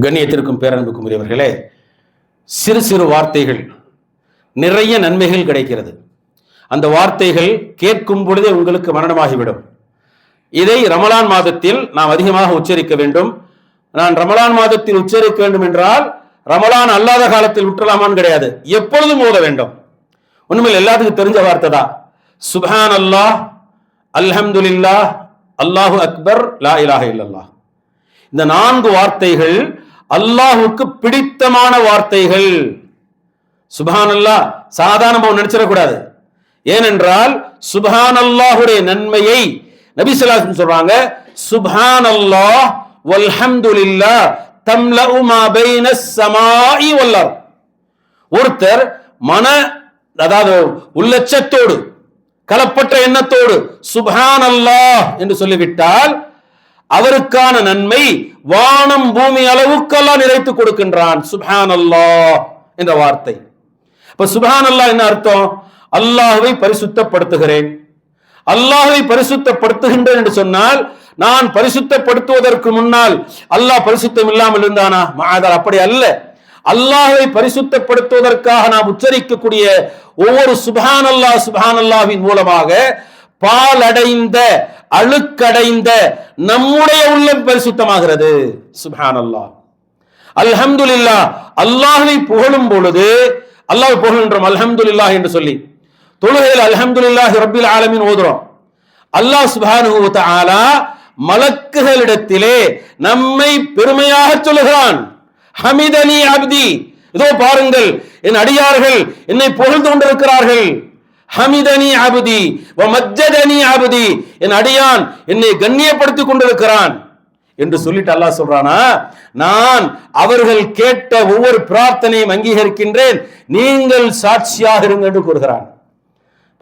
கண்ணியத்திற்கும் பேரன்புக்கும் உரியவர்களே சிறு சிறு வார்த்தைகள் நிறைய நன்மைகள் கிடைக்கிறது. அந்த வார்த்தைகள் கேட்கும் பொழுதே உங்களுக்கு மரணமாகிவிடும். இதை ரமலான் மாதத்தில் நாம் அதிகமாக உச்சரிக்க வேண்டும். நான் ரமலான் மாதத்தில் உச்சரிக்க வேண்டும் என்றால் ரமலான் அல்லாத காலத்தில் விட்டுலாமான்னு கிடையாது. எப்பொழுதும் ஓத வேண்டும். உண்மையில் எல்லாத்துக்கும் தெரிஞ்ச வார்த்தை தான். சுபான் அல்லாஹ் அல்ஹம்துலில்லாஹ் அல்லாஹு அக்பர் லா இலாஹ இல்லல்லாஹ். இந்த நான்கு வார்த்தைகள் அல்லாஹுக்கு பிடித்தமான வார்த்தைகள். சுபஹான் அல்லாஹ் சாதாரணமாக நினைச்சிடக்கூடாது. ஏனென்றால் சுபஹான் அல்லாஹுடைய நன்மையை நபி ஸல்லல்லாஹு சொல்றாங்க சுபஹான் அல்லாஹ் வல்ஹம்துலில்லா தம்லஉ மா சமாயி ஸமாஇ ஒருத்தர் மன அதாவது உள்ளச்சத்தோடு கலப்பற்ற எண்ணத்தோடு சுபஹான் அல்லாஹ் என்று சொல்லிவிட்டால் அவருக்கான நன்மை வானம் பூமி அளவுக்கெல்லாம் நிறைத்து கொடுக்கின்றான். சுபான் அல்லா என்ற வார்த்தை. இப்ப சுபான் அல்லாஹ் என்ன அர்த்தம்? அல்லாஹுவை பரிசுத்தப்படுத்துகிறேன். அல்லாஹை பரிசுத்தப்படுத்துகின்றேன் என்று சொன்னால் நான் பரிசுத்தப்படுத்துவதற்கு முன்னால் அல்லாஹ் பரிசுத்தம் இல்லாமல் இருந்தானா? மாதால் அப்படி அல்ல. அல்லாஹை பரிசுத்தப்படுத்துவதற்காக நாம் உச்சரிக்கக்கூடிய ஒவ்வொரு சுபான் அல்லாஹ் சுபான் அல்லாஹ்வின் மூலமாக பாலடைந்த அழுக்கடைந்த நம்முடைய உள்ளம் பரிசுத்தமாகிறது. சுபஹான் அல்லாஹ் அல்ஹம்துலில்லா அல்லாஹ்வை புகழும் பொழுது அல்லாஹ் புகழ்ன்றோம் அல்ஹம்துலில்லாஹ் என்று சொல்லி. தொழுகையில் அல்ஹம்துலில்லாஹி ரப்பில் ஆலமீன் ஓதுறோம். அல்லாஹ் சுப்ஹானஹு வ தஆலா மலக்குகளிடத்திலே நம்மை பெருமையாக சொல்லுகிறான். ஹமிதனி அப்தி. இதோ பாருங்கள் என் அடியார்கள் என்னை புகழ்ந்து கொண்டிருக்கிறார்கள். ஹமிதனி அபுதி மஜ்ஜதனி அபுதி என் அடியான் என்னை கண்ணியப்படுத்திக் கொண்டிருக்கிறான். என்று சொல்லிட்டு அல்லாஹ் சொல்றானா நான் அவர்கள் கேட்ட ஒவ்வொரு பிரார்த்தனையும் அங்கீகரிக்கின்றேன் நீங்கள் சாட்சியாக இருங்க என்று கூறுகிறான்.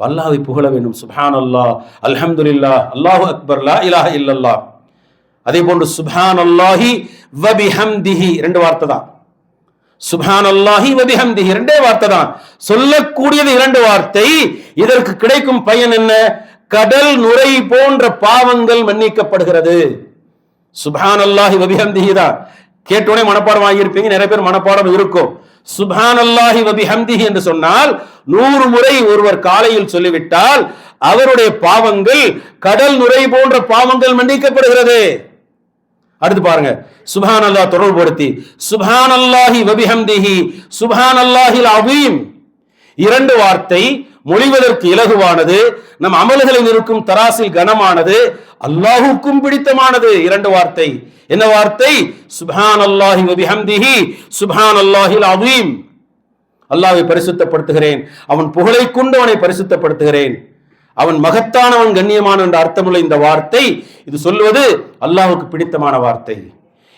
அல்லாஹை புகழ வேண்டும். சுபான் அல்லாஹ் அல்ஹம்துலில்லாஹ் அல்லாஹு அக்பர் லா இலாஹ இல்லல்லா அதே போன்று சுபான் அல்லாஹி வபிஹம்திஹி ரெண்டு வார்த்தை தான். சுபான் அல்லாஹி வபிஹம்திஹி ரெண்டே வார்த்தை தான். சொல்லக்கூடியது இரண்டு வார்த்தை இதற்கு கிடைக்கும் பயன் என்ன? கடல் நுரை போன்ற பாவங்கள் மன்னிக்கப்படுகிறது. சுபான் அல்லாஹி வபிஹம்திஹி கேட்டோடனே மனப்பாடம் வாங்கியிருப்பீங்க நிறைய பேர் மனப்பாடம் இருக்கும். சுபான் அல்லாஹி வபிஹந்திஹி என்று சொன்னால் நூறு முறை ஒருவர் காலையில் சொல்லிவிட்டால் அவருடைய பாவங்கள் கடல் நுரை போன்ற பாவங்கள் மன்னிக்கப்படுகிறது. அடுத்து பாருங்க. சுபான் அல்லாஹ் தொடர்புபடுத்தி. சுபான் அல்லாஹி வபிஹந்திஹி சுபான் அல்லாஹில் அவீம் இரண்டு வார்த்தை மொழிவதற்கு இலகுவானது நம் அமல்களில் இருக்கும் தராசில் கனமானது அல்லாஹுக்கும் பிடித்தமானது. இரண்டு வார்த்தை. என்ன வார்த்தை? சுபான் அல்லாஹி வபிஹம்திஹி சுபான் அல்லாஹில் அவீம் அல்லாஹை பரிசுத்தப்படுத்துகிறேன். அவன் புகழை கொண்டு அவனை பரிசுத்தப்படுத்துகிறேன். அவன் மகத்தானவன் கண்ணியமான என்ற அர்த்தமுள்ள இந்த வார்த்தை இது சொல்வது அல்லாஹுக்கு பிடித்தமான வார்த்தை.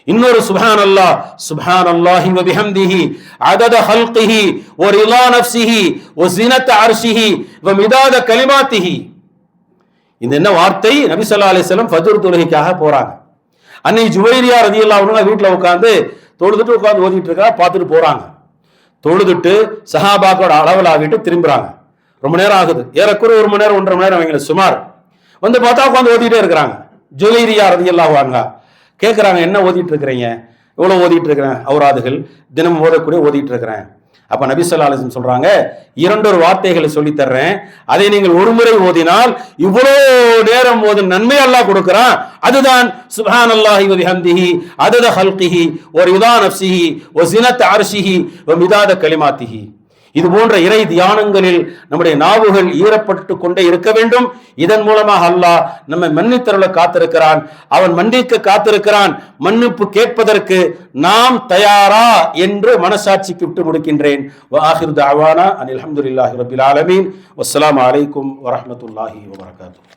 இன்னொரு சுப்ஹான் அல்லா சுப்ஹான் அல்லாஹி வபிஹம்திஹி அதத ஹல்கிஹி வ ரிலா நஃப்ஸிஹி ஒ சினத் அர்ஷிஹி வ மிதாத கலிமாத்திஹி. இந்த என்ன வார்த்தை? நபி சொல்லா அலைஹி வஸல்லம் ஃபஜ்ர் தொழுகைக்காக போறாங்க. அன்னை ஜுவைரியா ரதி அன்ஹா வீட்டில் உட்காந்து தொழுதுட்டு உட்காந்து ஓதிட்டு இருக்கா பார்த்துட்டு போறாங்க. தொழுதுட்டு சஹாபாப்போட அளவில் ஆகிட்டு திரும்புறாங்க. ரொம்ப நேரம் ஆகுது. ஏறக்குறை ஒரு மணி நேரம் ஒன்றரை மணி நேரம் அவங்களுக்கு சுமார். வந்து பார்த்தா உட்காந்து ஓதிட்டே இருக்கிறாங்க. ஜுவைரியா ரதியல்லாஹு அன்ஹா. கேட்குறாங்க என்ன ஓதிட்டு இருக்கிறீங்க இவ்வளோ ஓதிட்டு இருக்கிறேன் அவுராதுகள் தினம் ஓதக்கூடிய ஓதிட்டு இருக்கிறேன் அப்போ நபி ஸல்லல்லாஹு சொல்றாங்க இரண்டொரு வார்த்தைகளை சொல்லித் தர்றேன். அதை நீங்கள் ஒரு முறை ஓதினால் இவ்வளோ நேரம் ஓதும் நன்மை அல்லாஹ் கொடுக்கிறான். அதுதான் சுஹான் அல்லாஹி ஹந்திஹி பிஹம்திஹி அதத ஹல்கிஹி ஒரு ரிதா நப்சிஹி ஒரு சினத் அரிசிஹி ஒரு மிதாத கலிமாத்திஹி. இது போன்ற இறை தியானங்களில் நம்முடைய நாவுகள் ஈரப்பட்டு கொண்டே இருக்க வேண்டும். இதன் மூலமாக அல்லாஹ் நம்மை மன்னித்தருள காத்திருக்கிறான். அவன் மன்னிக்க காத்திருக்கிறான். மன்னிப்பு கேட்பதற்கு நாம் தயாரா என்று மனசாட்சிக்கு விட்டு முடிக்கின்றேன். வாஹிர் தாவானா அனில் அல்ஹம்துலில்லாஹி ரபில் ஆலமீன். வஸ்ஸலாமு அலைக்கும் வரமத்துல்லாஹி வபரகாத்துஹு.